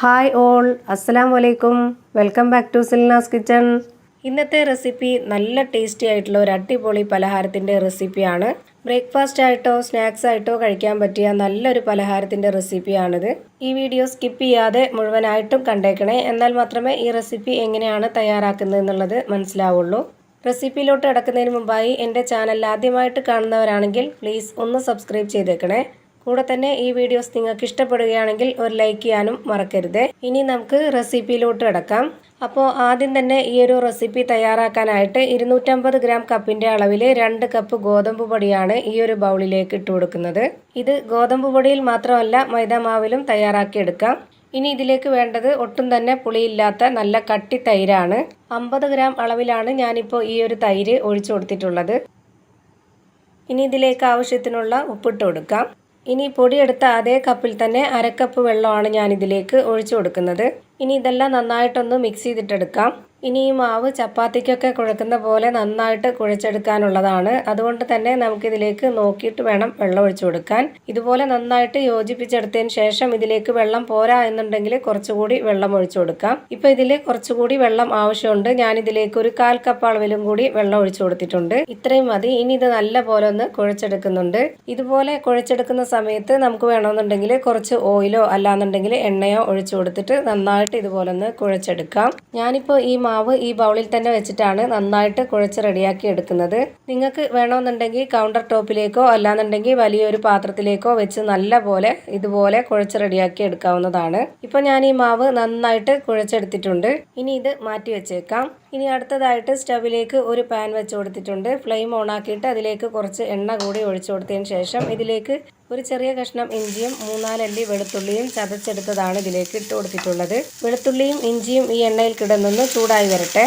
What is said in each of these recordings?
Hi all അസ്സലാം വലൈക്കും welcome back to Silna's kitchen ഇന്നത്തെ റെസിപ്പി നല്ല ടേസ്റ്റി ആയിട്ടുള്ള ഒരു അടിപൊളി പലഹാരത്തിന്റെ റെസിപ്പിയാണ് ബ്രേക്ക്ഫാസ്റ്റ് ആയിട്ടോ സ്നാക്സ് ആയിട്ടോ കഴിക്കാൻ പറ്റിയ നല്ലൊരു പലഹാരത്തിന്റെ റെസിപ്പിയാണിത് ഈ വീഡിയോ സ്കിപ്പ് ചെയ്യാതെ മുഴുവനായിട്ടും കണ്ടേക്കണേ. എന്നാൽ മാത്രമേ ഈ റെസിപ്പി എങ്ങനെയാണ് തയ്യാറാക്കുന്നത് എന്നുള്ളത് മനസ്സിലാവുള്ളൂ. റെസിപ്പിയിലോട്ട് കിടക്കുന്നതിന് മുമ്പായി എന്റെ ചാനൽ ആദ്യമായിട്ട് കാണുന്നവരാണെങ്കിൽ പ്ലീസ് ഒന്ന് സബ്സ്ക്രൈബ് ചെയ്തേക്കണേ. കൂടെ തന്നെ ഈ വീഡിയോസ് നിങ്ങൾക്ക് ഇഷ്ടപ്പെടുകയാണെങ്കിൽ ഒരു ലൈക്ക് ചെയ്യാനും മറക്കരുത്. ഇനി നമുക്ക് റെസിപ്പിയിലോട്ട് കിടക്കാം. അപ്പോൾ ആദ്യം തന്നെ ഈ ഒരു റെസിപ്പി തയ്യാറാക്കാനായിട്ട് ഇരുന്നൂറ്റമ്പത് ഗ്രാം കപ്പിന്റെ അളവിൽ രണ്ട് കപ്പ് ഗോതമ്പ് പൊടിയാണ് ഈ ഒരു ബൗളിലേക്ക് ഇട്ട് കൊടുക്കുന്നത്. ഇത് ഗോതമ്പ് പൊടിയിൽ മാത്രമല്ല മൈദാമാവിലും തയ്യാറാക്കിയെടുക്കാം ഇനി ഇതിലേക്ക് വേണ്ടത് ഒട്ടും തന്നെ പുളിയില്ലാത്ത നല്ല കട്ടി തൈരാണ്. അമ്പത് ഗ്രാം അളവിലാണ് ഞാനിപ്പോൾ ഈ ഒരു തൈര് ഒഴിച്ചു കൊടുത്തിട്ടുള്ളത്. ഇനി ഇതിലേക്ക് ആവശ്യത്തിനുള്ള ഉപ്പിട്ട് കൊടുക്കാം. ഇനി പൊടിയെടുത്ത അതേ കപ്പിൽ തന്നെ അരക്കപ്പ് വെള്ളമാണ് ഞാനിതിലേക്ക് ഒഴിച്ചു കൊടുക്കുന്നത്. ഇനി ഇതെല്ലാം നന്നായിട്ടൊന്ന് മിക്സ് ചെയ്തിട്ടെടുക്കാം. ഇനി ഈ മാവ് ചപ്പാത്തിക്കൊക്കെ കുഴക്കുന്ന പോലെ നന്നായിട്ട് കുഴച്ചെടുക്കാനുള്ളതാണ്. അതുകൊണ്ട് തന്നെ നമുക്കിതിലേക്ക് നോക്കിയിട്ട് വേണം വെള്ളം ഒഴിച്ചു കൊടുക്കാൻ. ഇതുപോലെ നന്നായിട്ട് യോജിപ്പിച്ചെടുത്തതിന് ശേഷം ഇതിലേക്ക് വെള്ളം പോരാ എന്നുണ്ടെങ്കിൽ കുറച്ചുകൂടി വെള്ളം ഒഴിച്ചു കൊടുക്കാം. ഇപ്പോൾ ഇതിൽ കുറച്ചുകൂടി വെള്ളം ആവശ്യമുണ്ട്. ഞാൻ ഇതിലേക്ക് ഒരു കാൽ കപ്പ് അളവിലും കൂടി വെള്ളം ഒഴിച്ചു കൊടുത്തിട്ടുണ്ട്. ഇത്രയും മതി. ഇനി ഇത് നല്ല പോലെ ഒന്ന് കുഴച്ചെടുക്കുന്നുണ്ട്. ഇതുപോലെ കുഴച്ചെടുക്കുന്ന സമയത്ത് നമുക്ക് വേണമെന്നുണ്ടെങ്കിൽ കുറച്ച് ഓയിലോ അല്ലാന്നുണ്ടെങ്കിൽ എണ്ണയോ ഒഴിച്ചു കൊടുത്തിട്ട് നന്നായിട്ട് ഇതുപോലെ ഒന്ന് കുഴച്ചെടുക്കാം. ഞാനിപ്പോൾ ഈ മാവ് ഈ ബൗളിൽ തന്നെ വെച്ചിട്ടാണ് നന്നായിട്ട് കുഴച്ച് റെഡിയാക്കി എടുക്കുന്നത്. നിങ്ങൾക്ക് വേണമെന്നുണ്ടെങ്കിൽ കൗണ്ടർ ടോപ്പിലേക്കോ അല്ലാന്നുണ്ടെങ്കിൽ വലിയൊരു പാത്രത്തിലേക്കോ വെച്ച് നല്ല പോലെ ഇതുപോലെ കുഴച്ച് റെഡിയാക്കി എടുക്കാവുന്നതാണ്. ഇപ്പോൾ ഞാൻ ഈ മാവ് നന്നായിട്ട് കുഴച്ചെടുത്തിട്ടുണ്ട്. ഇനി ഇത് മാറ്റി വെച്ചേക്കാം. ഇനി അടുത്തതായിട്ട് സ്റ്റവിലേക്ക് ഒരു പാൻ വെച്ച് കൊടുത്തിട്ടുണ്ട്. ഫ്ലെയിം ഓൺ ആക്കിയിട്ട് അതിലേക്ക് കുറച്ച് എണ്ണ കൂടി ഒഴിച്ചു കൊടുത്തതിന് ശേഷം ഇതിലേക്ക് ഒരു ചെറിയ കഷ്ണം ഇഞ്ചിയും മൂന്നാലല്ലി വെളുത്തുള്ളിയും ചതച്ചെടുത്തതാണ് ഇതിലേക്ക് ഇട്ട് കൊടുത്തിട്ടുള്ളത്. വെളുത്തുള്ളിയും ഇഞ്ചിയും ഈ എണ്ണയിൽ കിടന്നൊന്ന് ചൂടായി വരട്ടെ.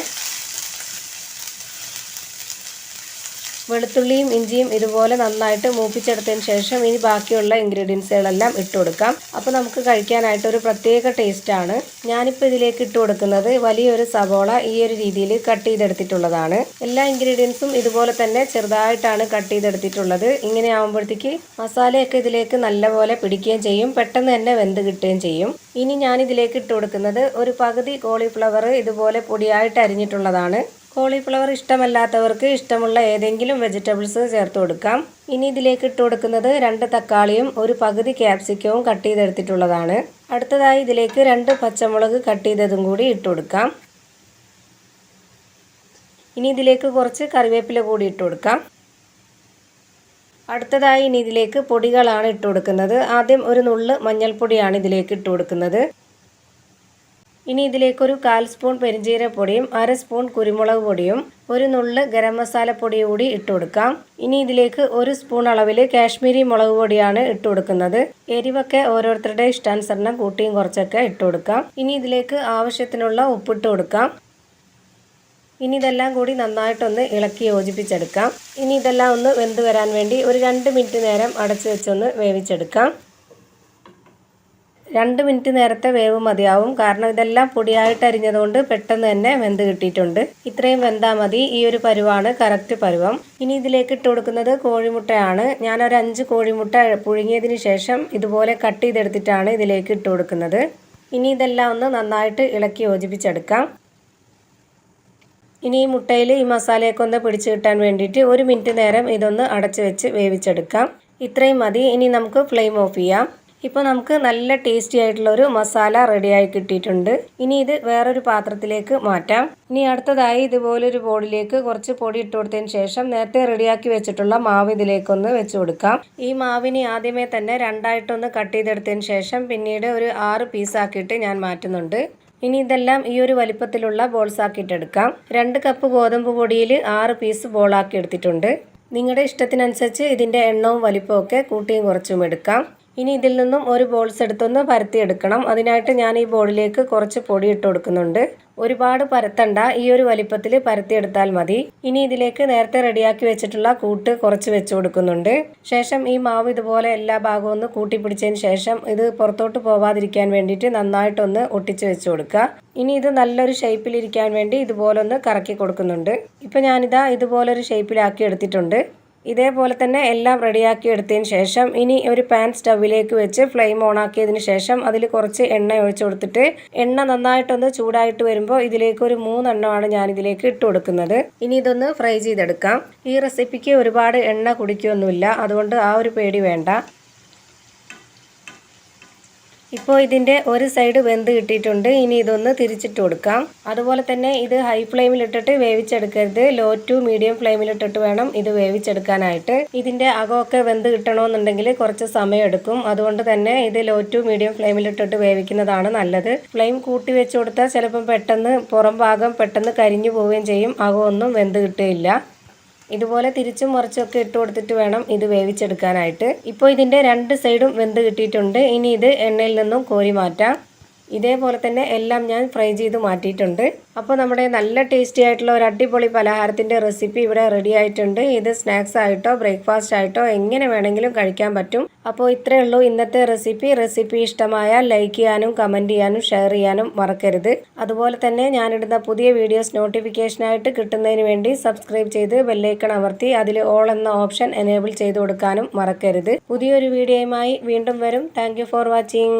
വെളുത്തുള്ളിയും ഇഞ്ചിയും ഇതുപോലെ നന്നായിട്ട് മൂപ്പിച്ചെടുത്തതിന് ശേഷം ഇനി ബാക്കിയുള്ള ഇൻഗ്രീഡിയൻസുകളെല്ലാം ഇട്ട് കൊടുക്കാം. അപ്പോൾ നമുക്ക് കഴിക്കാനായിട്ട് ഒരു പ്രത്യേക ടേസ്റ്റാണ് ഞാനിപ്പോൾ ഇതിലേക്ക് ഇട്ട് കൊടുക്കുന്നത് വലിയൊരു സവോള ഈ ഒരു രീതിയിൽ കട്ട് ചെയ്തെടുത്തിട്ടുള്ളതാണ്. എല്ലാ ഇൻഗ്രീഡിയൻസും ഇതുപോലെ തന്നെ ചെറുതായിട്ടാണ് കട്ട് ചെയ്തെടുത്തിട്ടുള്ളത്. ഇങ്ങനെ ആകുമ്പോഴത്തേക്ക് മസാലയൊക്കെ ഇതിലേക്ക് നല്ലപോലെ പിടിക്കുകയും ചെയ്യും. പെട്ടെന്ന് തന്നെ വെന്ത് കിട്ടുകയും ചെയ്യും. ഇനി ഞാൻ ഇതിലേക്ക് ഇട്ട് കൊടുക്കുന്നത് ഒരു പകുതി കോളിഫ്ലവർ ഇതുപോലെ പൊടിയായിട്ട് അരിഞ്ഞിട്ടുള്ളതാണ്. കോളിഫ്ലവർ ഇഷ്ടമല്ലാത്തവർക്ക് ഇഷ്ടമുള്ള ഏതെങ്കിലും വെജിറ്റബിൾസ് ചേർത്ത് കൊടുക്കാം. ഇനി ഇതിലേക്ക് ഇട്ട് കൊടുക്കുന്നത് രണ്ട് തക്കാളിയും ഒരു പകുതി ക്യാപ്സിക്കവും കട്ട് ചെയ്തെടുത്തിട്ടുള്ളതാണ്. അടുത്തതായി ഇതിലേക്ക് രണ്ട് പച്ചമുളക് കട്ട് ചെയ്തതും കൂടി ഇട്ട് കൊടുക്കാം. ഇനി ഇതിലേക്ക് കുറച്ച് കറിവേപ്പില കൂടി ഇട്ട് കൊടുക്കാം. അടുത്തതായി ഇനി ഇതിലേക്ക് പൊടികളാണ് ഇട്ട് കൊടുക്കുന്നത്. ആദ്യം ഒരു നുള്ള് മഞ്ഞൾപ്പൊടിയാണ് ഇതിലേക്ക് ഇട്ട് കൊടുക്കുന്നത്. ഇനി ഇതിലേക്കൊരു കാൽ സ്പൂൺ പെരിഞ്ചീരപ്പൊടിയും അര സ്പൂൺ കുരുമുളക് പൊടിയും ഒരു നുള്ള് ഗരം മസാലപ്പൊടി കൂടി ഇട്ട് കൊടുക്കാം. ഇനി ഇതിലേക്ക് ഒരു സ്പൂൺ അളവിൽ കാശ്മീരി മുളക് പൊടിയാണ് ഇട്ട് കൊടുക്കുന്നത്. എരിവൊക്കെ ഓരോരുത്തരുടെ ഇഷ്ടാനുസരണം കൂട്ടിയും കുറച്ചൊക്കെ ഇട്ട് കൊടുക്കാം. ഇനി ഇതിലേക്ക് ആവശ്യത്തിനുള്ള ഉപ്പിട്ട് കൊടുക്കാം. ഇനി ഇതെല്ലാം കൂടി നന്നായിട്ടൊന്ന് ഇളക്കി യോജിപ്പിച്ചെടുക്കാം. ഇനി ഇതെല്ലാം ഒന്ന് വെന്ത് വരാൻ വേണ്ടി ഒരു രണ്ട് മിനിറ്റ് നേരം അടച്ചു വെച്ചൊന്ന് വേവിച്ചെടുക്കാം. രണ്ട് മിനിറ്റ് നേരത്തെ വേവ് മതിയാവും. കാരണം ഇതെല്ലാം പൊടിയായിട്ട് അരിഞ്ഞതുകൊണ്ട് പെട്ടെന്ന് തന്നെ വെന്ത് കിട്ടിയിട്ടുണ്ട്. ഇത്രയും വെന്താൽ മതി. ഈ ഒരു പരുവാണ് കറക്റ്റ് പരുവം. ഇനി ഇതിലേക്ക് ഇട്ട് കൊടുക്കുന്നത് കോഴിമുട്ടയാണ്. ഞാനൊരു അഞ്ച് കോഴിമുട്ട പുഴുങ്ങിയതിന് ശേഷം ഇതുപോലെ കട്ട് ചെയ്തെടുത്തിട്ടാണ് ഇതിലേക്ക് ഇട്ട് കൊടുക്കുന്നത്. ഇനി ഇതെല്ലാം ഒന്ന് നന്നായിട്ട് ഇളക്കി യോജിപ്പിച്ചെടുക്കാം. ഇനി ഈ മുട്ടയിൽ ഈ മസാലയൊക്കെ ഒന്ന് പിടിച്ചു കിട്ടാൻ വേണ്ടിയിട്ട് ഒരു മിനിറ്റ് നേരം ഇതൊന്ന് അടച്ചു വെച്ച് വേവിച്ചെടുക്കാം. ഇത്രയും മതി. ഇനി നമുക്ക് ഫ്ലെയിം ഓഫ് ചെയ്യാം. ഇപ്പോൾ നമുക്ക് നല്ല ടേസ്റ്റി ആയിട്ടുള്ള ഒരു മസാല റെഡിയായി കിട്ടിയിട്ടുണ്ട്. ഇനി ഇത് വേറൊരു പാത്രത്തിലേക്ക് മാറ്റാം. ഇനി അടുത്തതായി ഇതുപോലൊരു ബോളിലേക്ക് കുറച്ച് പൊടി ഇട്ട് കൊടുത്തതിന് ശേഷം നേരത്തെ റെഡിയാക്കി വെച്ചിട്ടുള്ള മാവ് ഇതിലേക്കൊന്ന് വെച്ച് കൊടുക്കാം. ഈ മാവിനെ ആദ്യമേ തന്നെ രണ്ടായിട്ടൊന്ന് കട്ട് ചെയ്തെടുത്തതിന് ശേഷം പിന്നീട് ഒരു ആറ് പീസാക്കിയിട്ട് ഞാൻ മാറ്റുന്നുണ്ട്. ഇനി ഇതെല്ലാം ഈ ഒരു വലിപ്പത്തിലുള്ള ബോൾസ് ആക്കിയിട്ടെടുക്കാം രണ്ട് കപ്പ് ഗോതമ്പ് പൊടിയിൽ ആറ് പീസ് ബോളാക്കി എടുത്തിട്ടുണ്ട്. നിങ്ങളുടെ ഇഷ്ടത്തിനനുസരിച്ച് ഇതിന്റെ എണ്ണവും വലിപ്പവും ഒക്കെ കൂട്ടിയും കുറച്ചും എടുക്കാം. ഇനി ഇതിൽ നിന്നും ഒരു ബോൾസ് എടുത്തൊന്ന് പരത്തിയെടുക്കണം. അതിനായിട്ട് ഞാൻ ഈ ബോളിലേക്ക് കുറച്ച് പൊടി ഇട്ട് കൊടുക്കുന്നുണ്ട്. ഒരുപാട് പരത്തണ്ട. ഈ ഒരു വലിപ്പത്തിൽ പരത്തിയെടുത്താൽ മതി. ഇനി ഇതിലേക്ക് നേരത്തെ റെഡിയാക്കി വെച്ചിട്ടുള്ള കൂട്ട് കുറച്ച് വെച്ച് കൊടുക്കുന്നുണ്ട്. ശേഷം ഈ മാവ് ഇതുപോലെ എല്ലാ ഭാഗവും ഒന്ന് കൂട്ടി പിടിച്ചതിന് ശേഷം ഇത് പുറത്തോട്ട് പോവാതിരിക്കാൻ വേണ്ടിയിട്ട് നന്നായിട്ടൊന്ന് ഒട്ടിച്ച് വെച്ച് കൊടുക്കുക. ഇനി ഇത് നല്ലൊരു ഷേപ്പിലിരിക്കാൻ വേണ്ടി ഇതുപോലെ ഒന്ന് കറക്കി കൊടുക്കുന്നുണ്ട്. ഇപ്പം ഞാനിതാ ഇതുപോലൊരു ഷേപ്പിലാക്കി എടുത്തിട്ടുണ്ട്. ഇതേപോലെ തന്നെ എല്ലാം റെഡിയാക്കി എടുത്തതിന് ശേഷം ഇനി ഒരു പാൻ സ്റ്റവിലേക്ക് വെച്ച് ഫ്ലെയിം ഓൺ ആക്കിയതിന് ശേഷം അതിൽ കുറച്ച് എണ്ണ ഒഴിച്ചു കൊടുത്തിട്ട് എണ്ണ നന്നായിട്ടൊന്ന് ചൂടായിട്ട് വരുമ്പോൾ ഇതിലേക്ക് ഒരു മൂന്നെണ്ണമാണ് ഞാൻ ഇതിലേക്ക് ഇട്ട് കൊടുക്കുന്നത്. ഇനി ഇതൊന്ന് ഫ്രൈ ചെയ്തെടുക്കാം. ഈ റെസിപ്പിക്ക് ഒരുപാട് എണ്ണ കുടിക്കുകയൊന്നുമില്ല അതുകൊണ്ട് ആ ഒരു പേടി വേണ്ട. ഇപ്പോൾ ഇതിന്റെ ഒരു സൈഡ് വെന്ത് കിട്ടിയിട്ടുണ്ട്. ഇനി ഇതൊന്ന് തിരിച്ചിട്ട് കൊടുക്കാം. അതുപോലെ തന്നെ ഇത് ഹൈ ഫ്ലെയിമിലിട്ടിട്ട് വേവിച്ചെടുക്കരുത്. ലോ ടു മീഡിയം ഫ്ലെയിമിലിട്ടിട്ട് വേണം ഇത് വേവിച്ചെടുക്കാനായിട്ട്. ഇതിന്റെ അകമൊക്കെ വെന്ത് കിട്ടണമെന്നുണ്ടെങ്കിൽ കുറച്ച് സമയം എടുക്കും അതുകൊണ്ട് തന്നെ ഇത് ലോ ടു മീഡിയം ഫ്ലെയിമിലിട്ടിട്ട് വേവിക്കുന്നതാണ് നല്ലത്. ഫ്ലെയിം കൂട്ടി വെച്ച് കൊടുത്താൽ ചിലപ്പം പെട്ടെന്ന് പുറം ഭാഗം പെട്ടെന്ന് കരിഞ്ഞു പോവുകയും ചെയ്യും. അകമൊന്നും വെന്ത് കിട്ടുകയില്ല. ഇതുപോലെ തിരിച്ചും മറിച്ചൊക്കെ ഇട്ട് കൊടുത്തിട്ട് വേണം ഇത് വേവിച്ചെടുക്കാനായിട്ട്. ഇപ്പോൾ ഇതിന്റെ രണ്ട് സൈഡും വെന്ത് കിട്ടിയിട്ടുണ്ട്. ഇനി ഇത് എണ്ണയിൽ നിന്നും കോരി മാറ്റാം. ഇതേപോലെ തന്നെ എല്ലാം ഞാൻ ഫ്രൈ ചെയ്ത് മാറ്റിയിട്ടുണ്ട്. അപ്പോൾ നമ്മുടെ നല്ല ടേസ്റ്റി ആയിട്ടുള്ള ഒരു അടിപൊളി പലഹാരത്തിന്റെ റെസിപ്പി ഇവിടെ റെഡി ആയിട്ടുണ്ട്. ഇത് സ്നാക്സ് ആയിട്ടോ ബ്രേക്ക്ഫാസ്റ്റ് ആയിട്ടോ എങ്ങനെ വേണമെങ്കിലും കഴിക്കാൻ പറ്റും. അപ്പോൾ ഇത്രയേ ഉള്ളൂ ഇന്നത്തെ റെസിപ്പി റെസിപ്പി ഇഷ്ടമായ ലൈക്ക് ചെയ്യാനും കമന്റ് ചെയ്യാനും ഷെയർ ചെയ്യാനും മറക്കരുത്. അതുപോലെ തന്നെ ഞാനിടുന്ന പുതിയ വീഡിയോസ് നോട്ടിഫിക്കേഷനായിട്ട് കിട്ടുന്നതിന് വേണ്ടി സബ്സ്ക്രൈബ് ചെയ്ത് ബെല്ലൈക്കൺ അമർത്തി അതിൽ ഓൾ എന്ന ഓപ്ഷൻ എനേബിൾ ചെയ്ത് കൊടുക്കാനും മറക്കരുത്. പുതിയൊരു വീഡിയോയുമായി വീണ്ടും വരും. Thank for watching